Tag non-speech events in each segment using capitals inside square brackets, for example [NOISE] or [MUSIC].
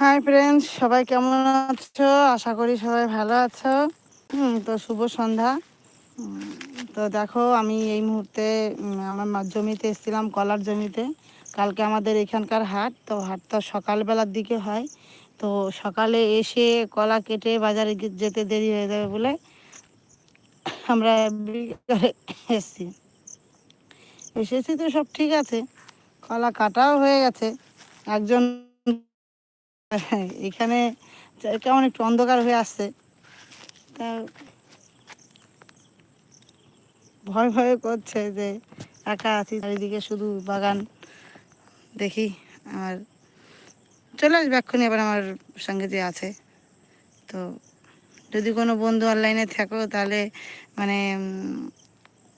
Hi friends সবাই কেমন আছো? আশা করি সবাই ভালো আছো। তো শুভ সন্ধ্যা। তো দেখো, আমি এই মুহূর্তে আমার জমিতে এসেছিলাম, কলার জমিতে। কালকে আমাদের এখানকার হাট, তো হাটটা সকালবেলার দিকে হয়। তো সকালে এসে কলা কেটে বাজারে যেতে দেরি হয়ে যাবে বলে আমরা এসেছি। এসেছি তো সব ঠিক আছে। কলা কাটাও হয়ে গেছে। একজন [LAUGHS] এখানে কেমন একটু অন্ধকার হয়ে আসছে। তা ভয় ভয় করছে যে একা আছি, চারিদিকে শুধু বাগান। দেখি আর চলে আসবে এক্ষুনি, আবার আমার সঙ্গে যে আছে। তো যদি কোনো বন্ধু অনলাইনে থাকো, তাহলে মানে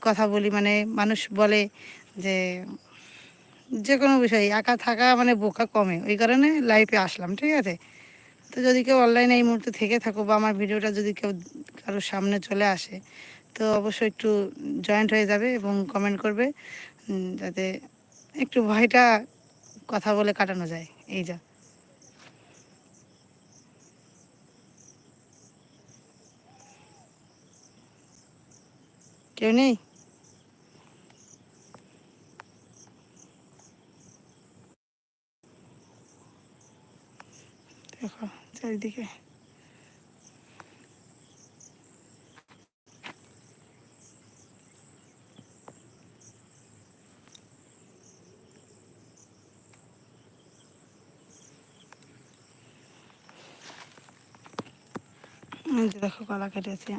কথা বলি। মানে মানুষ বলে যে যে কোনো বিষয়, একা থাকা মানে বোকা কমে। ওই কারণে লাইফে আসলাম, ঠিক আছে? তো যদি কেউ অনলাইনে এই মুহূর্তে থেকে থাকো বা আমার ভিডিওটা যদি কেউ কারোর সামনে চলে আসে, তো অবশ্যই একটু জয়েন্ট হয়ে যাবে এবং কমেন্ট করবে যাতে একটু ভয়টা কথা বলে কাটানো যায়। এই যা। কেউ নেই? দেখো চারিদিকে এই যে দেখো কলা কেটেছি